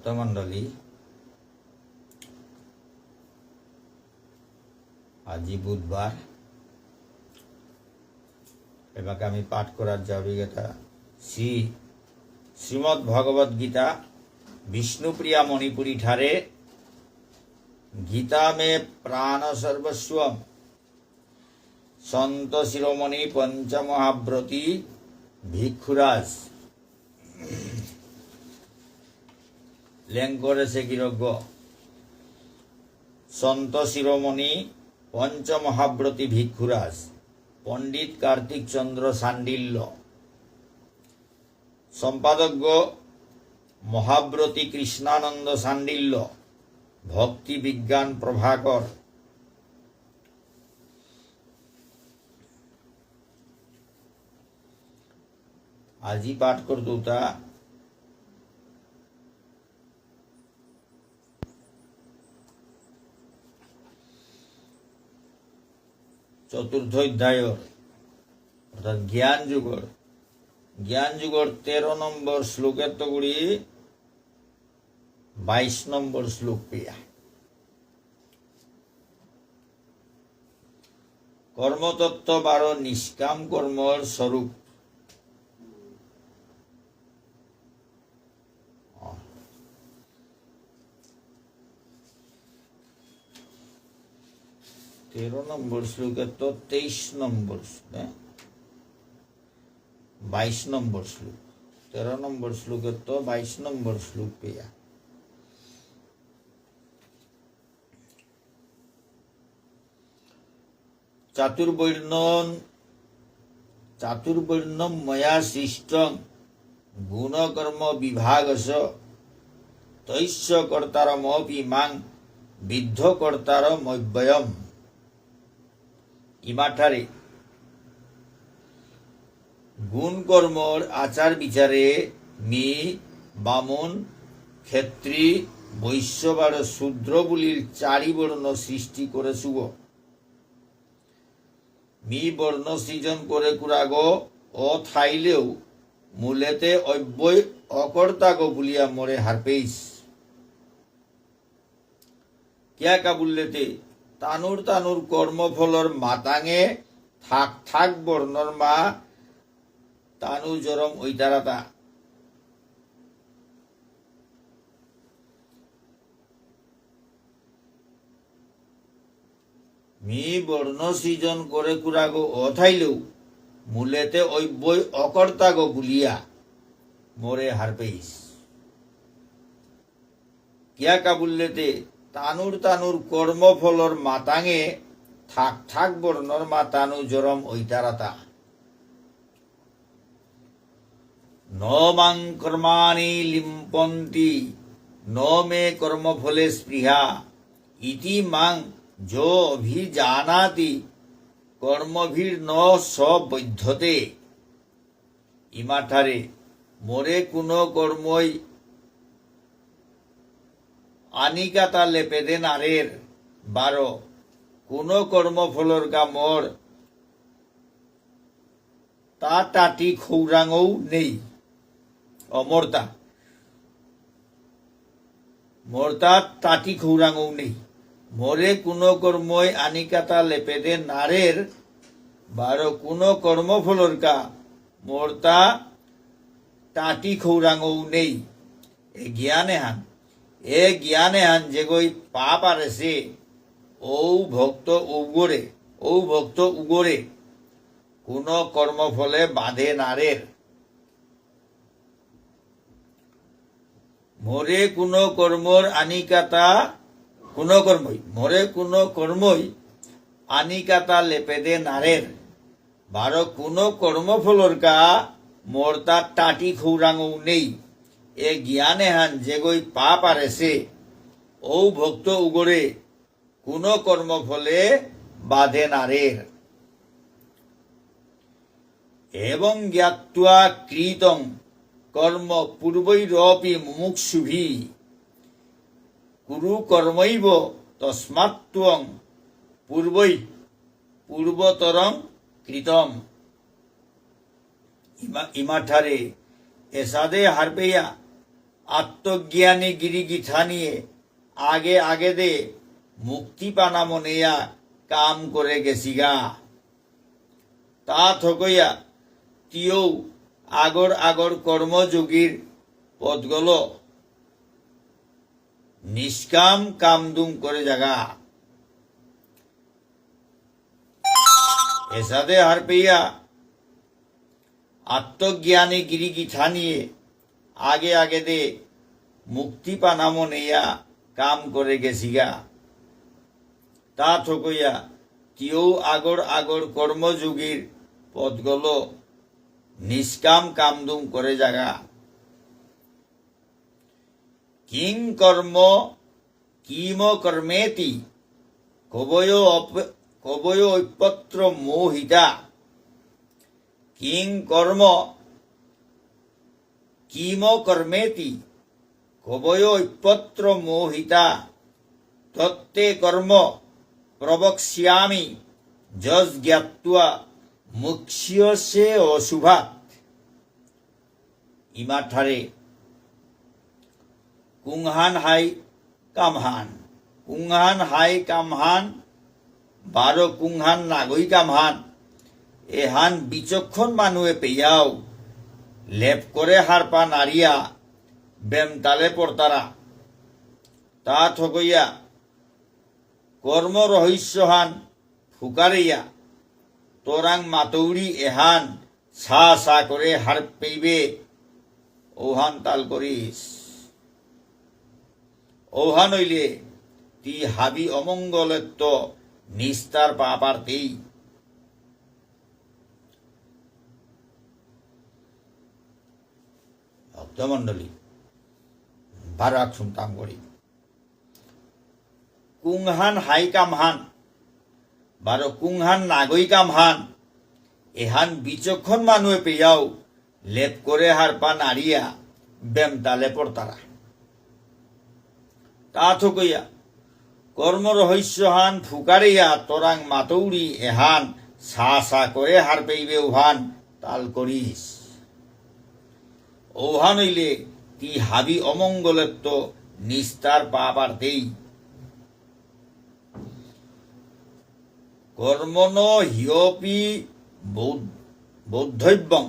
ভক্তমণ্ডলী, আজি বুধবার, এবাকে আমি পাঠ করার যে অভিজ্ঞতা, শ্রী শ্রীমৎ ভগবত গীতা বিষ্ণুপ্রিয়া মণিপুরী ঠারে, গীতা মে প্রাণ সর্বস্ব সন্ত শিরোমণি পঞ্চমহাব্রতী ভিক্ষুরাজ। লেং করেছে কিরজ্ঞ? সন্ত শিরোমণি, পঞ্চমহাব্রতী ভিক্ষুরাজ, পণ্ডিত কার্তিক চন্দ্র সান্ডিল্য। সম্পাদজ্ঞ, মহাব্রতী কৃষ্ণানন্দ সান্ডিল্য, ভক্তি বিজ্ঞান প্রভাকর। আজি পাঠ করতুতা চতুর্থ অধ্যায় অর্থাৎ জ্ঞান যুগর জ্ঞান যুগর তেরো নম্বর শ্লোকের তো গুড়ি, বাইশ নম্বর শ্লোক পেয়া। কর্মতত্ত্ব বারো, নিষ্কাম কর্মর স্বরূপ তেরো নম্বর শ্লোকের তো তেইশ নম্বর হ্যাঁ? বাইশ নম্বর শ্লোক। তেরো নম্বর শ্লোকের তো বাইশ নম্বর শ্লোক পেয়া। চাতুর্বর্ণ চাতুর্বর্ণ ময়া সৃষ্ট, গুণকর্ম বিভাগস তৈশ্য কর্তার মপি মাং বিদ্ধ কর্তার মব্যয়ম ইমাঠারে গুণ কর্মর আচার বিচারে মি বামন ক্ষেত্রী বৈশ্যবার শূদ্র বুলির চারি বর্ণ সৃষ্টি করে শুভ। মি বর্ণ সৃজন করে কুরাগ ও থাইলেও মূলেতে অব্যয় অকর্তাগ বুলিয়া মরে হারপেইস। কিয়া কাবুল্লেতে তানুর তানুর কর্মফলর মাতাঙে, থাক থাক বর্ণর মা, তানু জরম ঐতারাতা। মি বর্ণ সৃজন করে কুরাগো অথাইলেও, মূলেতে ওই বই অকর্তাগো বুলিয়া, মোরে হারপেইস কিয়া কাবুল্লেতে তানুর তানুর কর্মফলর মাতাঙে থাক থাক বর্ণর মাতানু জরম ঐতারাতা। ন মাং কর্মাণি লিম্পন্তি, ন মে কর্মফলে স্পৃহা, ইতি মাং যো অভিজানাতি, কর্মভীর ন সবৈধ্যতে। ইমাঠারে, মোরে কোনো কর্মই আনিকাতা লেপেদে নারের বারো। কোনো কর্মফলর গা মোর। তা টাটি খৌরাঙও নেই। অমর্তা। মর্তা টাটি খৌরাঙও নেই। মরে কোনো কর্মই আনিকাতা লেপেদে নারের বারো। কোনো কর্মফলর কা মর্তা টাটি খৌরাঙও নেই। এ জ্ঞানে হান এ জ্ঞানে হান যে গই পাপ আরেছে ঔ ভক্ত উগরে ঔ ভক্ত উগরে কোনো কর্মফলে বাঁধে নারের মোরে কোনো কর্মর আনিকাতা, কোনো কর্মই মোরে কোনো কর্মই আনিকাতা লেপেদে নারের বারো কোনো কর্মফলর কা মোর তার টাটি খৌরাঙও নেই। এ জ্ঞানে হান যে গই পাপ আরেছে ও ভক্ত উগরে কোনো কর্মফলে বাধে নারের এবং জ্ঞাত্বা কৃতং কর্ম পূর্বৈরপি মুমুক্ষুভি কুরু কর্মৈব তস্মাত্ত্বং পূর্বৈ পূর্বতরং কৃতম। ইমা ইমাঠারে এসাদে হারপেয়া আত্মজ্ঞানী গিরিগিঠা নিয়ে আগে আগে দে মুক্তি পানা মনেয়া কাম করে গেছিগা। তা থকইয়া তিয়ৌ আগর আগর কর্মযোগীর পদগল নিষ্কাম কামদুম করে জাগা। এসাদে হার পেয়া আত্মজ্ঞানী গিরিগিঠা নিয়ে আগে আগে দে, মুক্তি পানামো নেয়া, কাম করে গেছিগা তা থকইয়া তিও আগর আগর কর্মযোগীর পদগল নিষ্কাম কামদুম করে জাগা। কিং কর্ম, কিম কর্মেতি, কবয় কবয় ঐপত্র মোহিতা। কিং কর্ম কিম কর্মেতি, কবয় ঐপত্র মোহিতা, তত্তে কর্ম প্রবক্ষ্যামি, যজ জ্ঞাত্বা মুখ্যসে অশুভাত ইমাঠারে, কুংহান হাই কামহান, কুংহান হাই কামহান, বারো কুংহান নাগই কামহান, এহান বিচক্ষণ মানুহে পেয়াও। লেপ করে হারপা নারিয়া বেমতালে পড়তারা। তা থকইয়া কর্ম রহস্যহান ফুকারিয়া, তোরাং মাতৌড়ি এহান সা সা করে হার পেইবে ওহান তাল করিস। ওহান হইলে তি হাবি অমঙ্গলেত্ব নিস্তার পাপার্তেই ভক্তমণ্ডলী শুনতাম করি কুংহান হাই কামহান বারো কুংহান নাগই কামহান এহান বিচক্ষণ মানুহে পেয়াও, লেপ করে হার পা নাড়িয়া বেমতালে পড়তারা তা থকইয়া কর্ম রহস্যহান ফুকারিয়া তোরাং মাতৌড়ি এহান সা সা করে হার পেইবে উহান, তাল করিস ওহান হইলে তি হাবি অমঙ্গলের তো নিস্তার পাবার দেই। কর্মণ হিয়পি বৌদ্ধব্যং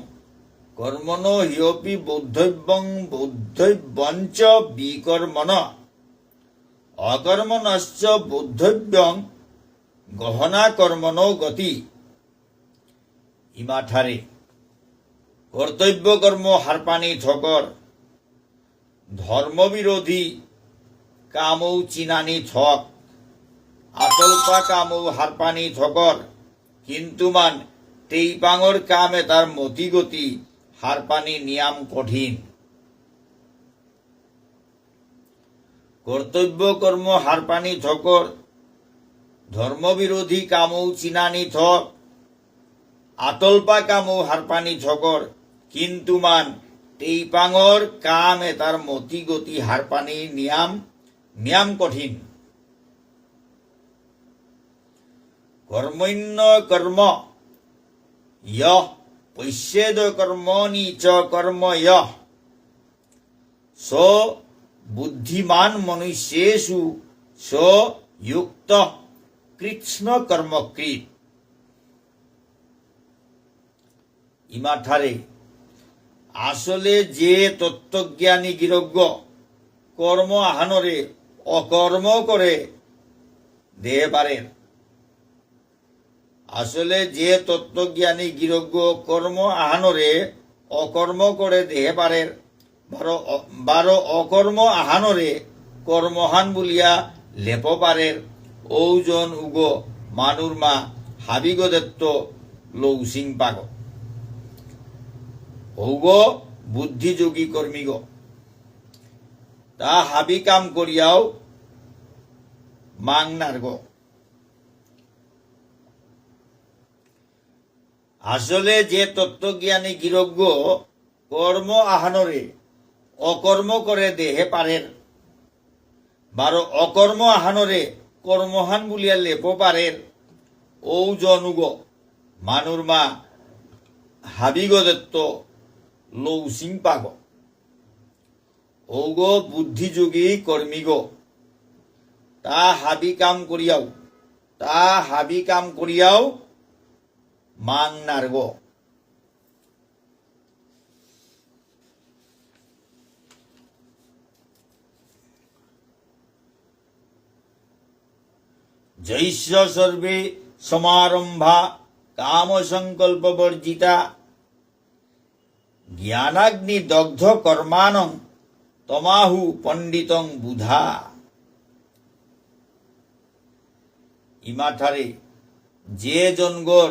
কর্মণ হিয়পি বৌদ্ধব্যং বৌদ্ধব্যঞ্চ বিকর্মণ। অকর্মণশ্চ বৌদ্ধব্যং গহনা কর্মণ গতি। ইমাঠারে কর্তব্য কর্ম হারপানি ঠকর। ধর্মবিরোধী কামৌ চিনানি ঠক। আতল্পা কামৌ হারপানি ঠকর। কিন্তু মান টেইপাঙর কামে তার মতিগতি হারপানি নিয়াম কঠিন। কর্তব্য কর্ম হারপানি ঠকর ধর্মবিরোধী কামৌ চিনানি ঠক। আতল্পা কামৌ হারপানি ঠকর কিন্তু মান টেইপাঙর কামে তার মতিগতি হারপানি নিয়াম নিয়াম কঠিন। কর্মণ্য কর্ম ইয় পৈশ্যেদ কর্মণি চ কর্ম ইয় স বুদ্ধিমান মনুষ্যেষু স যুক্ত কৃষ্ণ কর্মকৃত ইমাঠারে আসলে যে তত্ত্বজ্ঞানী গিরজ্ঞ কর্ম আহানরে অকর্ম করে দেহে পারেন। আসলে যে তত্ত্বজ্ঞানী গিরজ্ঞ কর্ম আহানরে অকর্ম করে দেহে পারের বারো অকর্ম আহানরে কর্মহান বলিয়া লেপ পারের ঔজন উগ, মানুর মা, হাবিগ দত্ত, লৌসিং পাগ। ঔগ বুদ্ধিযোগী কর্মীগ তা হাবি কাম করিয়াও মাংনার গো। আসলে যে তত্ত্বজ্ঞানী গিরজ্ঞ কর্ম আহানরে, অকর্ম করে দেহে পারের। বারো অকর্ম আহানরে কর্মহান বলিয়া লেপ পারের। ঔ জনুগ মানুর মা হাবিগ দত্ত লৌসিং পাগ। ঔগ বুদ্ধিযোগী কর্মীগ তা হাবি কাম করিয়াও তা হাবি কাম করিয়াও মাং নার্গ জৈষ্য সর্বে সমারম্ভা কাম সংকল্প বর্জিতা জ্ঞানাগ্নি দগ্ধ কর্মানং তমাহু পণ্ডিতং বুধা। ইমাঠারে, যে জনগর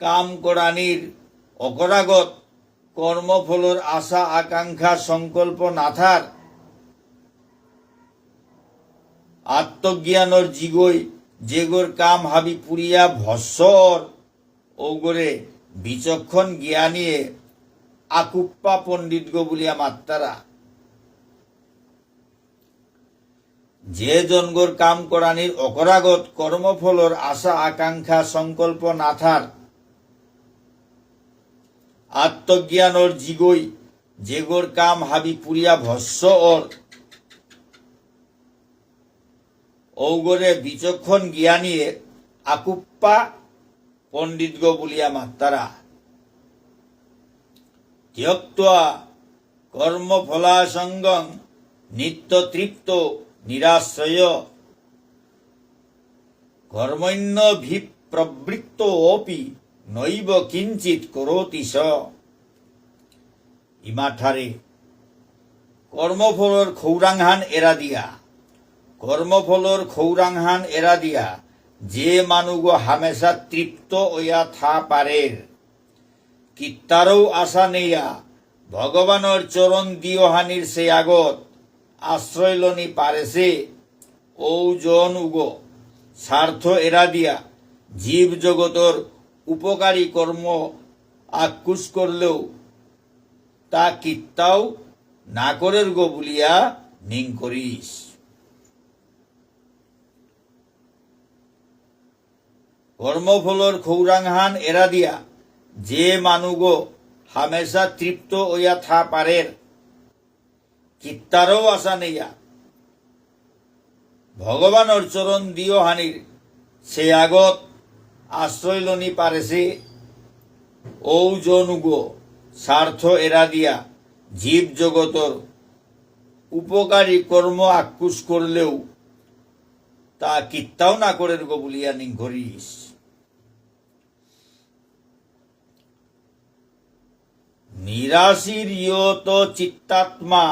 কাম করানির অকরাগত কর্মফলর আশা আকাঙ্ক্ষা সংকল্প নাথার, আত্মজ্ঞানর জিগই যেগোর কাম হাবি পুরিয়া ভস্বর ওগরে বিচক্ষণ জ্ঞানীয়ে আকুপ্পা পণ্ডিত বলিয়া মাত্তারা। যে জনগর কাম করানির অকরাগত কর্মফলর আশা আকাঙ্ক্ষা সংকল্প নাথার। আত্মজ্ঞানর জিগই যেগোর কাম হাবি পুরিয়া ভস্য অর। ঔগরে বিচক্ষণ জ্ঞানীয়ে আকুপ্পা পণ্ডিত গো বলিয়া মাত্তারা। ত্যক্তা কর্মফলাসঙ্গং নিত্য তৃপ্ত নিরাশ্রয়। কর্মণ্যভিপ্রবৃত্ত অপি নৈব কিঞ্চিত করোতি স। ইমাঠারে, কর্মফলর খৌরাংহান এরা দিয়া। কর্মফলর খৌরাংহান এরা দিয়া। যে মানুগ হামেশা তৃপ্ত ওয়া থা পারের। কিত্তারও আশা নেইয়া, ভগবানের চরণ দিয়হানির সে আগত, আশ্রয় লনি পারেছে ও জন উগ, স্বার্থ এরা দিয়া, জীব জগতর উপকারী কর্ম আকুশ করলেও, তা কিত্তাও না করের গো বলিয়া নিং করিস। কর্মফলর খৌরাংহান এরা দিয়া যে মানুগো হামেশা তৃপ্ত ওয়া থা পারের কিত্তারও আশা নেইয়া ভগবানর চরণ দিও হানির, সে আগত আশ্রয় লনি পারেছে ঔ জনুগ স্বার্থ এরা দিয়া জীব জগতর উপকারী কর্ম আকুশ করলেও তা কিত্তাও না করে গো বলিয়া নিঘরিস নিরাশির ইয়ত চিত্তাত্মা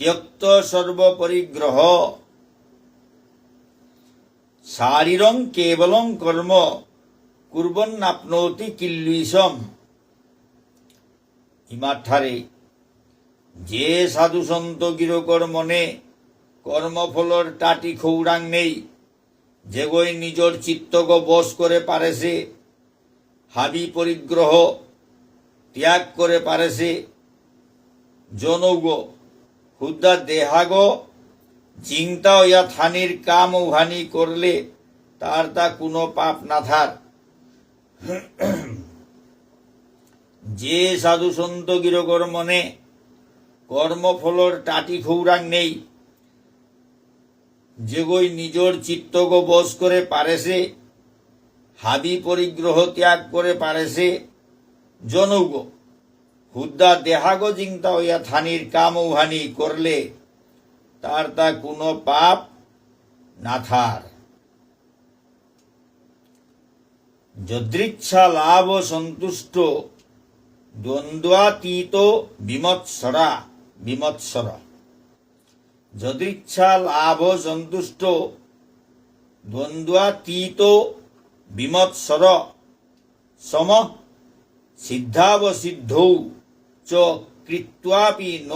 ত্যক্ত সর্বপরিগ্রহ শারীরং কেবলং কর্ম কুর্বন্নাপ্নোতি কিল্লিশম ইমাঠারে যে সাধু সন্ত গিরকর মনে কর্মফলর টাটি খৌরাং নেই যেগই নিজর চিত্তগ বশ করে পারেছে হাবি পরিগ্রহ ত্যাগ করে পারেছে। জনৌগ হুদ্দা দেহাগ চিন্তা ইয়া থানির কাম ও হানি করলে তার তা কোনো পাপ না থাক যে সাধু সন্ত গিরকর মনে কর্মফলর টাটি খৌরাং নেই, যেগই নিজর চিত্তগ বশ করে পারেছে, হাবি পরিগ্রহ ত্যাগ করে পারেছে জনৌগ। হুদ্দা দেহাগ জিংতা হইয়া থানির কাম হানি করলে তার তা কোনো পাপ না থার। যদৃচ্ছা লাভ সন্তুষ্ট দ্বন্দ্বাতীত বিমৎসরা, বিমৎসর। যদৃচ্ছা লাভ সন্তুষ্ট দ্বন্দ্বাতীত বিমৎসর সম সিদ্ধাবসিদ্ধৌ চ কৃত্বাপি ন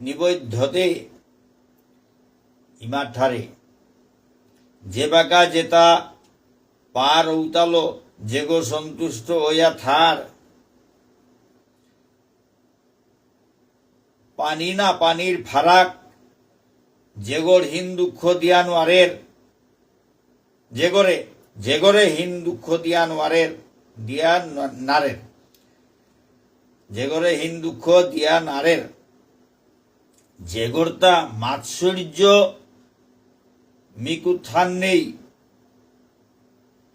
নিবধ্যতে ইমাঠারে যে বাকা যেতা পার উতালো যেগো সন্তুষ্ট হইয়া থার পানি না পানির ফারাক যেগর হিন দুঃখ দিয়ান ওয়ারের যেগরে যেগরে হিন দুঃখ দিয়ান ওয়ারের দিয়া ন- নারের যেগরে হিন দুঃখ দিয়া নারের। যেগর্তা মাৎসর্য মিকুত্থান নেই।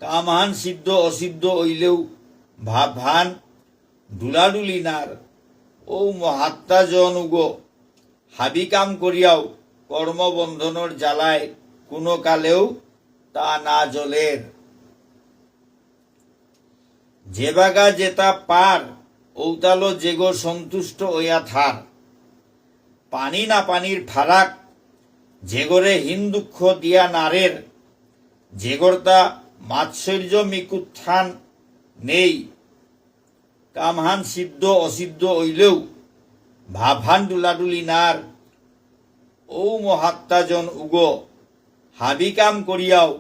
কামহান সিদ্ধ অসিদ্ধ হইলেও ভাব ভান ডুলাডুলি নার। ও মহাত্মা জন উগ, হাবি কাম করিয়াও কর্মবন্ধনর জ্বালায় কোনো কালেও তা না জলের যে বাগা যেতা পার ঔতালো যেগো সন্তুষ্ট হইয়া থার পানি না পানির ফারাক যেগরে হিন দুঃখ দিয়া নারের। যেগরতা মাৎসর্য মিকুত্থান নেই। কামহান সিদ্ধ অসিদ্ধ হইলেও ভাবহান ডুলাডুলি নার। ও মহাত্মাজন উগ, হাবি কাম করিয়াও।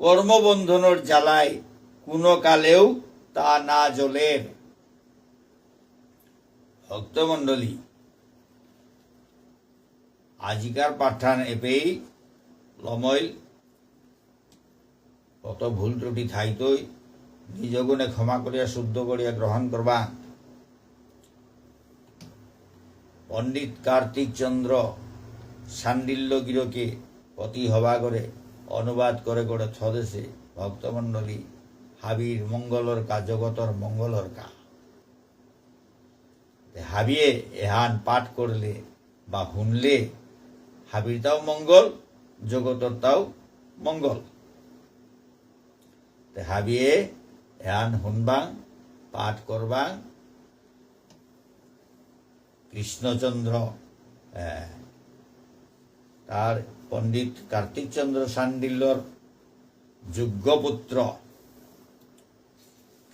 কর্মবন্ধনর জ্বালায় কোনো কালেও তা না জ্বলের ভক্তমণ্ডলী, আজিকার পাঠান এপেই লমইল। কত ভুল ত্রুটি থাইতই নিজ গুণে ক্ষমা করিয়া শুদ্ধ করিয়া গ্রহণ করবা। পণ্ডিত কার্তিক চন্দ্র সান্ডিল্য গিরকে অতি হবা করে অনুবাদ করে করে ছদেশে ভক্তমণ্ডলী হাবির মঙ্গলর কা, জগতর মঙ্গলর কা। হাবিয়ে এহান পাঠ করলে বা শুনলে হাবির তাও মঙ্গল, জগতর তাও মঙ্গল। হাবিয়ে এহান শুনবাং, পাঠ করবাং, কৃষ্ণচন্দ্র তার পণ্ডিত কার্তিক চন্দ্র সান্ডিল্যর যোগ্য পুত্র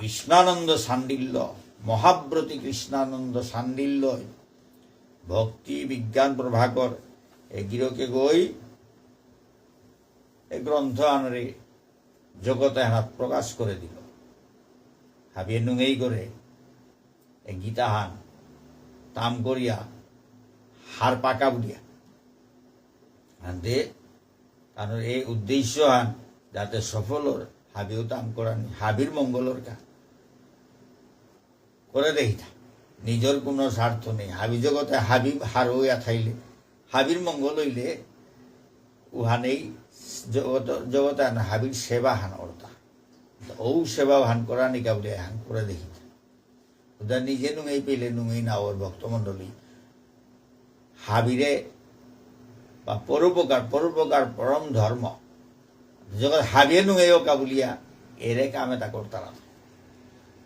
কৃষ্ণানন্দ সান্ডিল্য, মহাব্রতী কৃষ্ণানন্দ সান্ডিল্য, ভক্তি বিজ্ঞান প্রভাকর এগিরকে গই, এ গ্রন্থ আনরে জগতে হাত প্রকাশ করে দিল। হাবিয়ে নুঙেই করে এ গীতাহান তাম করিয়া, হার পাকা বুলিয়া। আনতে কারণ এই উদ্দেশ্য হান যাতে সফল ওর হাবিও তাম করানি হাবির মঙ্গলর কা করে দেখিতা নিজের কোনো স্বার্থ নেই। হাবি জগতে হাবি হার হইয়া থাইলে, হাবির মঙ্গল হইলে উহানেই জগত জগতে আন হাবির সেবা হান অর্থা। ও সেবা হান করা নিকা বলে হান করে দেখিতা ওদের নিজে নুঙেই পেলে নুঙেই না ওর ভক্তমণ্ডলী। হাবিরে বা পরোপকার পরোপকার পরম ধর্ম যখন হাবিয়ে নুঙেও কাবুলিয়া, এরে কামে তা করতারা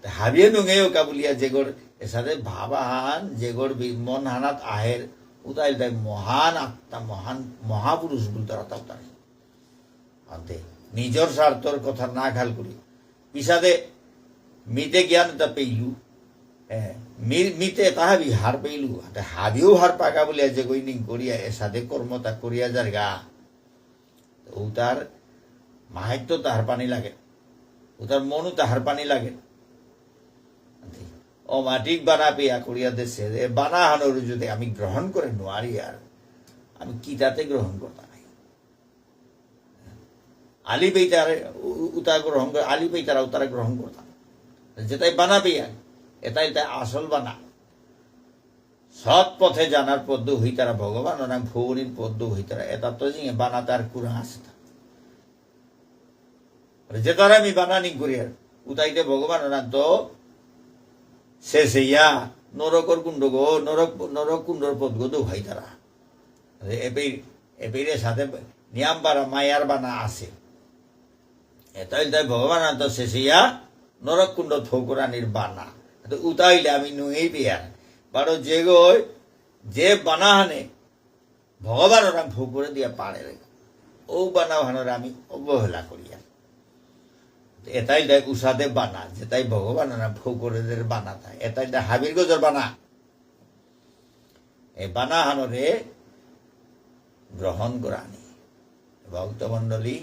হাবিয়ে নুঙেও কাবুলিয়া যেগর এর সাথে ভাবাহান যেগর মন হানাত আহের উতাইল তাই মহান আত্মা, মহান মহাপুরুষ বল তারা তাও তার আনতে নিজর স্বার্থর কথা না খেয়াল করি। পিসাদে মিতে জ্ঞান তা পেইলু মিতে তাহাবি হার পেইলু। হাবিও হার পাকা বলিয়া যে গৈনিং করিয়া এর সাথে কর্মতা করিয়া যার গা। ও তার মাহাত্য তাহার পানি লাগে। ও তার মনও তাহার পানি লাগে। ও মাটিক বানা পেয়া করিয়া দেশে বানা হানোর যদি আমি গ্রহণ করে নোয়ারি আর আমি কি তাতে গ্রহণ করতাম আলি পেইতারে উতা গ্রহণ করে আলি পেইতারা উতারা গ্রহণ করতাম যেটাই বানা পেয়া এটাই তাই আসল বানা। সৎ পথে জানার পদ্ম হইতারা ভগবান নাম ভৌনির পদ্ম হইতারা এটা তো বানা তার কুরা আসতা বানানি করি আর উতাইতে ভগবান না তো শেষ নরকর কুণ্ড গো নরক নরক কুণ্ডর পদ গো তো ভাই তারা এপির এপিরে সাথে নিয়াম বারা মায়ার বানা আছে এটাই তাই ভগবান তো শেষ হইয়া নরক কুণ্ড থৌকরানির বানা উতাইলে আমি নুয়েই বিয়ার বারো যে গো যে বানা হানে ভগবান ওরা ভোগ করে দিয়া পারে ও বানা হানোর আমি অবহেলা করিয়া এটাই দেখ উষাদে বানা, যেটাই ভগবান না ভৌকরেদের বানা থাকে এটাই দেখ হাবির গজর বানা। এই বানা হানরে গ্রহণ করানি ভক্তমণ্ডলী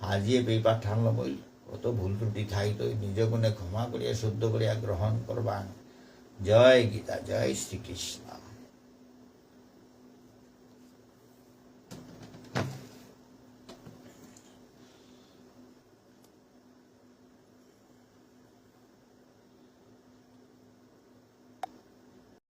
হাজিয়ে পেই পাঠান লবইল কত ভুল ত্রুটি থাই তো নিজ গুণে ক্ষমা করিয়া শুদ্ধ করিয়া গ্রহণ করবান। জয় গীতা, জয় শ্রীকৃষ্ণ।